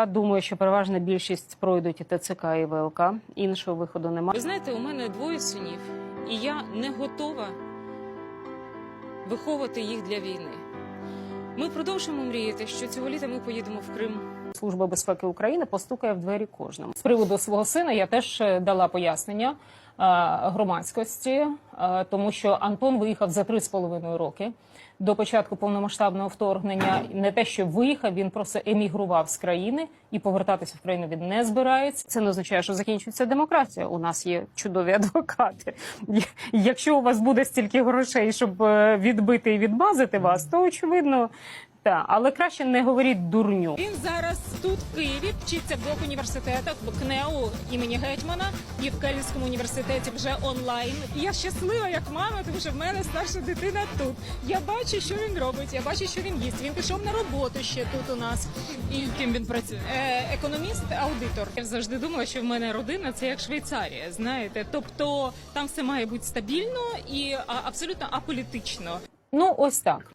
Я думаю, що переважна більшість пройдуть і ТЦК і ВЛК. Іншого виходу Ви немає. знаєте, у мене двоє синів, і я не готова виховувати їх для війни. Ми продовжимо мріяти, що цього літа ми поїдемо в Крим. Служба безпеки України постукає в двері кожному. З приводу свого сина я теж е, дала пояснення громадськості, е, тому що Антон виїхав за три з половиною роки. До початку повномасштабного вторгнення не те, що виїхав, він просто емігрував з країни і повертатися в країну він не збирається. Це не означає, що закінчується демократія. У нас є чудові адвокати. Якщо у вас буде стільки грошей, щоб е, відбити і відмазати вас, то очевидно. Так, але краще не говоріть дурню. Він зараз тут в Києві вчиться в двох університетах в КНЕУ імені Гетьмана і в Київському університеті вже онлайн. І я щаслива як мама, тому що в мене старша дитина тут. Я бачу, що він робить. Я бачу, що він їсть. Він пішов на роботу ще тут у нас. І ким він працює? Е, економіст, аудитор. Я завжди думала, що в мене родина це як Швейцарія. Знаєте, тобто там все має бути стабільно і а, абсолютно аполітично. Ну ось так.